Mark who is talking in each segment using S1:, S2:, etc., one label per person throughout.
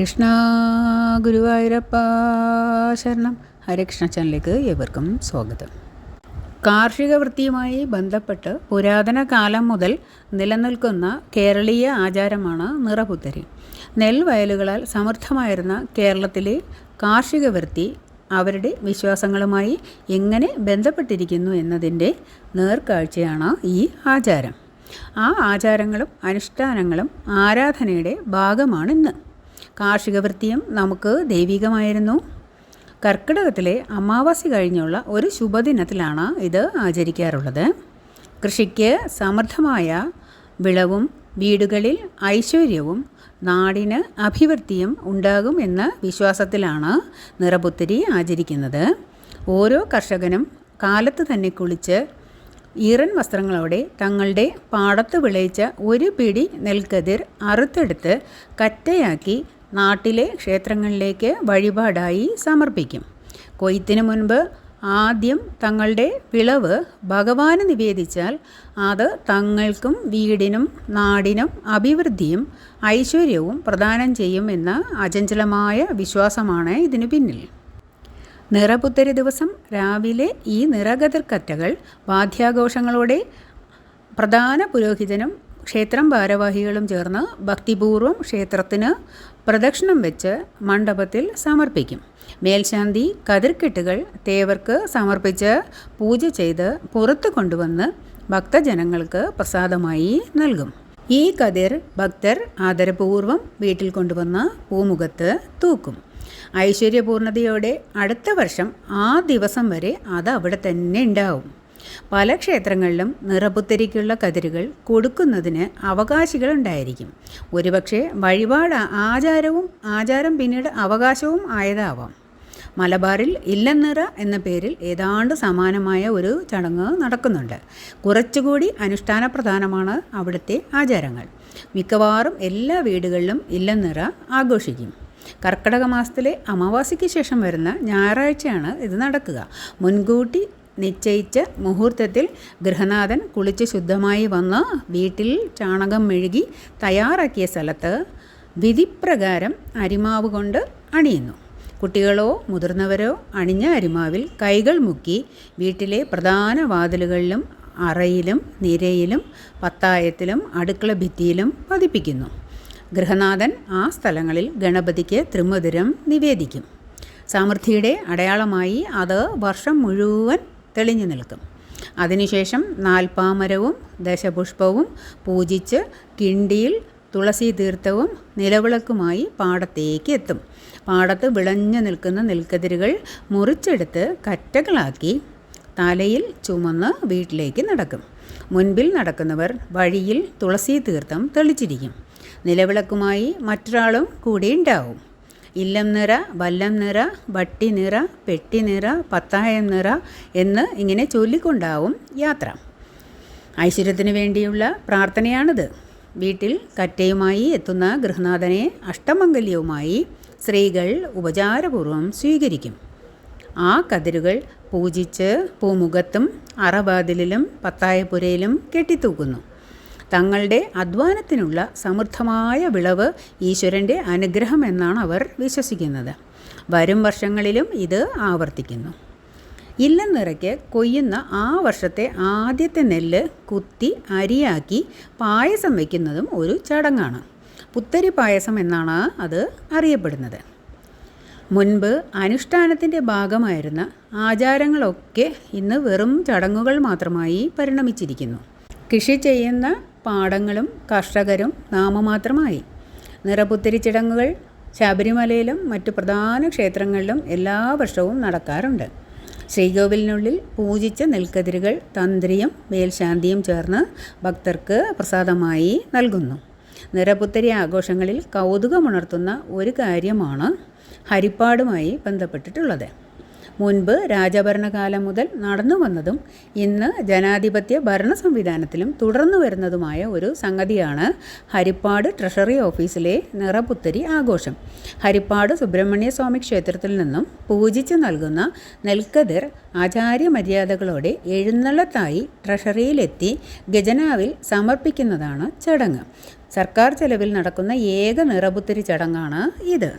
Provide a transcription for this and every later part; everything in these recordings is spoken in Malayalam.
S1: കൃഷ്ണ ഗുരുവായൂരപ്പ ശരണം. ഹരകൃഷ്ണ ചാനലിലേക്ക് ഏവർക്കും സ്വാഗതം. കാർഷിക വൃത്തിയുമായി ബന്ധപ്പെട്ട് പുരാതന കാലം മുതൽ നിലനിൽക്കുന്ന കേരളീയ ആചാരമാണ് നിറപുത്തരി. നെൽവയലുകളാൽ സമൃദ്ധമായിരുന്ന കേരളത്തിലെ കാർഷിക വൃത്തി അവരുടെ വിശ്വാസങ്ങളുമായി എങ്ങനെ ബന്ധപ്പെട്ടിരിക്കുന്നു എന്നതിന്റെ നേർക്കാഴ്ചയാണ് ഈ ആചാരം. ആ ആചാരങ്ങളും അനുഷ്ഠാനങ്ങളും ആരാധനയുടെ ഭാഗമാണിന്ന്. കാർഷിക വൃത്തിയും നമുക്ക് ദൈവികമായിരുന്നു. കർക്കിടകത്തിലെ അമാവാസി കഴിഞ്ഞുള്ള ഒരു ശുഭദിനത്തിലാണ് ഇത് ആചരിക്കാറുള്ളത്. കൃഷിക്ക് സമൃദ്ധമായ വിളവും വീടുകളിൽ ഐശ്വര്യവും നാടിന് അഭിവൃദ്ധിയും ഉണ്ടാകും എന്ന വിശ്വാസത്തിലാണ് നിറപുത്തിരി ആചരിക്കുന്നത്. ഓരോ കർഷകനും കാലത്ത് തന്നെ കുളിച്ച് ഈറൻ വസ്ത്രങ്ങളോടെ തങ്ങളുടെ പാടത്ത് വിളയിച്ച ഒരു പിടി നെൽക്കതിർ അറുത്തെടുത്ത് കറ്റയാക്കി നാട്ടിലെ ക്ഷേത്രങ്ങളിലേക്ക് വഴിപാടായി സമർപ്പിക്കും. കൊയ്ത്തിന് മുൻപ് ആദ്യം തങ്ങളുടെ വിളവ് ഭഗവാന് നിവേദിച്ചാൽ അത് തങ്ങൾക്കും വീടിനും നാടിനും അഭിവൃദ്ധിയും ഐശ്വര്യവും പ്രദാനം ചെയ്യും എന്ന അചഞ്ചലമായ വിശ്വാസമാണ് ഇതിനു പിന്നിൽ. നിറപുത്തരി ദിവസം രാവിലെ ഈ നിറകതിർക്കറ്റകൾ വാദ്യാഘോഷങ്ങളോടെ പ്രധാന പുരോഹിതനും ക്ഷേത്രം ഭാരവാഹികളും ചേർന്ന് ഭക്തിപൂർവം ക്ഷേത്രത്തിന് പ്രദക്ഷിണം വെച്ച് മണ്ഡപത്തിൽ സമർപ്പിക്കും. മേൽശാന്തി കതിർക്കെട്ടുകൾ തേവർക്ക് സമർപ്പിച്ച് പൂജ ചെയ്ത് പുറത്തു കൊണ്ടുവന്ന് ഭക്തജനങ്ങൾക്ക് പ്രസാദമായി നൽകും. ഈ കതിർ ഭക്തർ ആദരപൂർവം വീട്ടിൽ കൊണ്ടുവന്ന് പൂമുഖത്ത് തൂക്കും. ഐശ്വര്യപൂർണതയോടെ അടുത്ത വർഷം ആ ദിവസം വരെ അത് അവിടെ തന്നെ ഉണ്ടാവും. പല ക്ഷേത്രങ്ങളിലും നിറപുത്തരിക്കുള്ള കതിരുകൾ കൊടുക്കുന്നതിന് അവകാശികളുണ്ടായിരിക്കും. ഒരുപക്ഷെ വഴിപാട് ആചാരവും ആചാരം പിന്നീട് അവകാശവും ആയതാവാം. മലബാറിൽ ഇല്ലനിറ എന്ന പേരിൽ ഏതാണ്ട് സമാനമായ ഒരു ചടങ്ങ് നടക്കുന്നുണ്ട്. കുറച്ചുകൂടി അനുഷ്ഠാന പ്രധാനമാണ് അവിടുത്തെ ആചാരങ്ങൾ. മിക്കവാറും എല്ലാ വീടുകളിലും ഇല്ലനിറ ആഘോഷിക്കും. കർക്കിടക മാസത്തിലെ അമാവാസിക്ക് ശേഷം വരുന്ന ഞായറാഴ്ചയാണ് ഇത് നടക്കുക. മുൻകൂട്ടി നിശ്ചയിച്ച മുഹൂർത്തത്തിൽ ഗൃഹനാഥൻ കുളിച്ച് ശുദ്ധമായി വന്ന് വീട്ടിൽ ചാണകം മെഴുകി തയ്യാറാക്കിയ സ്ഥലത്ത് വിധിപ്രകാരം അരിമാവ് കൊണ്ട് അണിയുന്നു. കുട്ടികളോ മുതിർന്നവരോ അണിഞ്ഞ അരിമാവിൽ കൈകൾ മുക്കി വീട്ടിലെ പ്രധാന വാതിലുകളിലും അറയിലും നിരയിലും പത്തായത്തിലും അടുക്കള ഭിത്തിയിലും പതിപ്പിക്കുന്നു. ഗൃഹനാഥൻ ആ സ്ഥലങ്ങളിൽ ഗണപതിക്ക് ത്രിമധുരം നിവേദിക്കും. സമൃദ്ധിയുടെ അടയാളമായി അത് വർഷം മുഴുവൻ തെളിഞ്ഞു നിൽക്കും. അതിനുശേഷം നാൽപ്പാമരവും ദശപുഷ്പവും പൂജിച്ച് കിണ്ടിയിൽ തുളസി തീർത്ഥവും നിലവിളക്കുമായി പാടത്തേക്ക് എത്തും. പാടത്ത് വിളഞ്ഞു നിൽക്കുന്ന നെൽക്കതിരുകൾ മുറിച്ചെടുത്ത് കറ്റകളാക്കി തലയിൽ ചുമന്ന് വീട്ടിലേക്ക് നടക്കും. മുൻപിൽ നടക്കുന്നവർ വഴിയിൽ തുളസി തീർത്ഥം തെളിച്ചിരിക്കും. നിലവിളക്കുമായി മറ്റൊരാളും കൂടി ഉണ്ടാവും. ഇല്ലം നിറ വല്ലം നിറ വട്ടി നിറ പെട്ടി നിറ പത്തായം നിറ എന്ന് ഇങ്ങനെ ചൊല്ലിക്കൊണ്ടാവും യാത്ര. ഐശ്വര്യത്തിന് വേണ്ടിയുള്ള പ്രാർത്ഥനയാണിത്. വീട്ടിൽ കറ്റയുമായി എത്തുന്ന ഗൃഹനാഥനെ അഷ്ടമംഗല്യവുമായി സ്ത്രീകൾ ഉപചാരപൂർവം സ്വീകരിക്കും. ആ കതിരുകൾ പൂജിച്ച് പൂമുഖത്തും അറവാതിലിലും പത്തായപ്പുരയിലും കെട്ടിത്തൂക്കുന്നു. തങ്ങളുടെ അധ്വാനത്തിനുള്ള സമൃദ്ധമായ വിളവ് ഈശ്വരന്റെ അനുഗ്രഹം എന്നാണ് അവർ വിശ്വസിക്കുന്നത്. വരും വർഷങ്ങളിലും ഇത് ആവർത്തിക്കുന്നു. ഇല്ലെന്നിറയ്ക്ക് കൊയ്യുന്ന ആ വർഷത്തെ ആദ്യത്തെ നെല്ല് കുത്തി അരിയാക്കി പായസം വയ്ക്കുന്നതും ഒരു ചടങ്ങാണ്. പുത്തരി പായസം എന്നാണ് അത് അറിയപ്പെടുന്നത്. മുൻപ് അനുഷ്ഠാനത്തിന്റെ ഭാഗമായിരുന്ന ആചാരങ്ങളൊക്കെ ഇന്ന് വെറും ചടങ്ങുകൾ മാത്രമായി പരിണമിച്ചിരിക്കുന്നു. കൃഷി ചെയ്യുന്ന പാടങ്ങളും കർഷകരും നാമമാത്രമായി. നിറപുത്തരി ചടങ്ങുകൾ ശബരിമലയിലും മറ്റു പ്രധാന ക്ഷേത്രങ്ങളിലും എല്ലാ വർഷവും നടക്കാറുണ്ട്. ശ്രീകോവിലിനുള്ളിൽ പൂജിച്ച നെൽക്കതിരുകൾ തന്ത്രിയും മേൽശാന്തിയും ചേർന്ന് ഭക്തർക്ക് പ്രസാദമായി നൽകുന്നു. നിറപുത്തരി ആഘോഷങ്ങളിൽ കൗതുകമുണർത്തുന്ന ഒരു കാര്യമാണ് ഹരിപ്പാടുമായി ബന്ധപ്പെട്ടിട്ടുള്ളത്. മുൻപ് രാജഭരണകാലം മുതൽ നടന്നു വന്നതും ഇന്ന് ജനാധിപത്യ ഭരണ സംവിധാനത്തിലും തുടർന്നു വരുന്നതുമായ ഒരു സംഗതിയാണ് ഹരിപ്പാട് ട്രഷറി ഓഫീസിലെ നിറപുത്തരി ആഘോഷം. ഹരിപ്പാട് സുബ്രഹ്മണ്യ സ്വാമി ക്ഷേത്രത്തിൽ നിന്നും പൂജിച്ച് നൽകുന്ന നെൽക്കതിർ ആചാര്യ മര്യാദകളോടെ എഴുന്നള്ളത്തായി ട്രഷറിയിലെത്തി ഗജനാവിൽ സമർപ്പിക്കുന്നതാണ് ചടങ്ങ്. സർക്കാർ ചെലവിൽ നടക്കുന്ന ഏക നിറപുത്തരി ചടങ്ങാണ് ഇത്.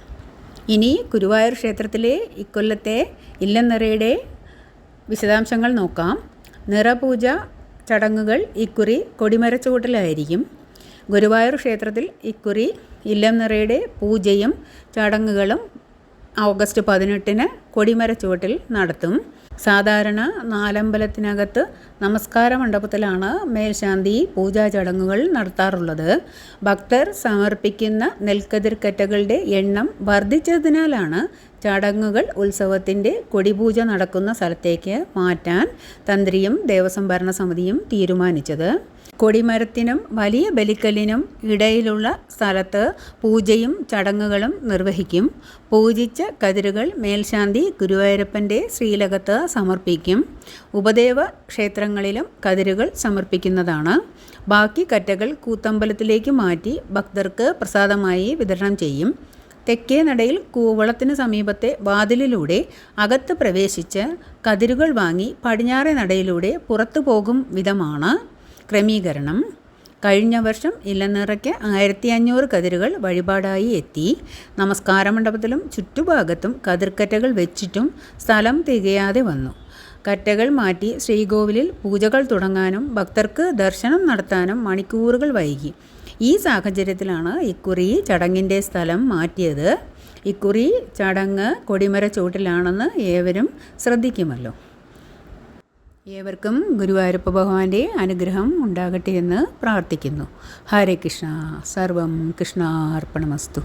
S1: ഇനി ഗുരുവായൂർ ക്ഷേത്രത്തിലെ ഇക്കൊല്ലത്തെ ഇല്ലനിറയുടെ വിശദാംശങ്ങൾ നോക്കാം. നിറപൂജ ചടങ്ങുകൾ ഇക്കുറി കൊടിമരച്ചുവട്ടിലായിരിക്കും. ഗുരുവായൂർ ക്ഷേത്രത്തിൽ ഇക്കുറി ഇല്ലം നിറയുടെ പൂജയും ചടങ്ങുകളും ഓഗസ്റ്റ് പതിനെട്ടിന് കൊടിമരച്ചുവട്ടിൽ നടത്തും. സാധാരണ നാലമ്പലത്തിനകത്ത് നമസ്കാര മണ്ഡപത്തിലാണ് മേൽശാന്തി പൂജാ ചടങ്ങുകൾ നടത്താറുള്ളത്. ഭക്തർ സമർപ്പിക്കുന്ന നെൽക്കതിർക്കറ്റകളുടെ എണ്ണം വർദ്ധിച്ചതിനാലാണ് ചടങ്ങുകൾ ഉത്സവത്തിന്റെ കൊടിപൂജ നടക്കുന്ന സ്ഥലത്തേക്ക് മാറ്റാൻ തന്ത്രിയും ദേവസ്വം ഭരണസമിതിയും തീരുമാനിച്ചത്. കൊടിമരത്തിനും വലിയ ബലിക്കല്ലിനും ഇടയിലുള്ള സ്ഥലത്ത് പൂജയും ചടങ്ങുകളും നിർവഹിക്കും. പൂജിച്ച കതിരുകൾ മേൽശാന്തി ഗുരുവായൂരപ്പന്റെ ശ്രീലകത്ത് സമർപ്പിക്കും. ഉപദേവ ക്ഷേത്രങ്ങളിലും കതിരുകൾ സമർപ്പിക്കുന്നതാണ്. ബാക്കി കറ്റകൾ കൂത്തമ്പലത്തിലേക്ക് മാറ്റി ഭക്തർക്ക് പ്രസാദമായി വിതരണം ചെയ്യും. തെക്കേ നടയിൽ കൂവളത്തിന് സമീപത്തെ വാതിലിലൂടെ അകത്ത് പ്രവേശിച്ച് കതിരുകൾ വാങ്ങി പടിഞ്ഞാറേ നടയിലൂടെ പുറത്തു പോകും വിധമാണ്. ക്രമീകരണം. കഴിഞ്ഞ വർഷം ഇലനിറയ്ക്ക് ആയിരത്തി അഞ്ഞൂറ് കതിരുകൾ വഴിപാടായി എത്തി. നമസ്കാര മണ്ഡപത്തിലും ചുറ്റുഭാഗത്തും കതിർക്കറ്റകൾ വെച്ചിട്ടും സ്ഥലം തികയാതെ വന്നു. കറ്റകൾ മാറ്റി ശ്രീകോവിലിൽ പൂജകൾ തുടങ്ങാനും ഭക്തർക്ക് ദർശനം നടത്താനും മണിക്കൂറുകൾ വൈകി. ഈ സാഹചര്യത്തിലാണ് ഇക്കുറി ചടങ്ങിന്റെ സ്ഥലം മാറ്റിയത്. ഇക്കുറി ചടങ്ങ് കൊടിമര ചൂട്ടിലാണെന്ന് ഏവരും ശ്രദ്ധിക്കുമല്ലോ. ഏവർക്കും ഗുരുവായൂരപ്പ ഭഗവാന്റെ അനുഗ്രഹം ഉണ്ടാകട്ടെ എന്ന് പ്രാർത്ഥിക്കുന്നു. ഹരേ കൃഷ്ണ. സർവം കൃഷ്ണാർപ്പണമസ്തു.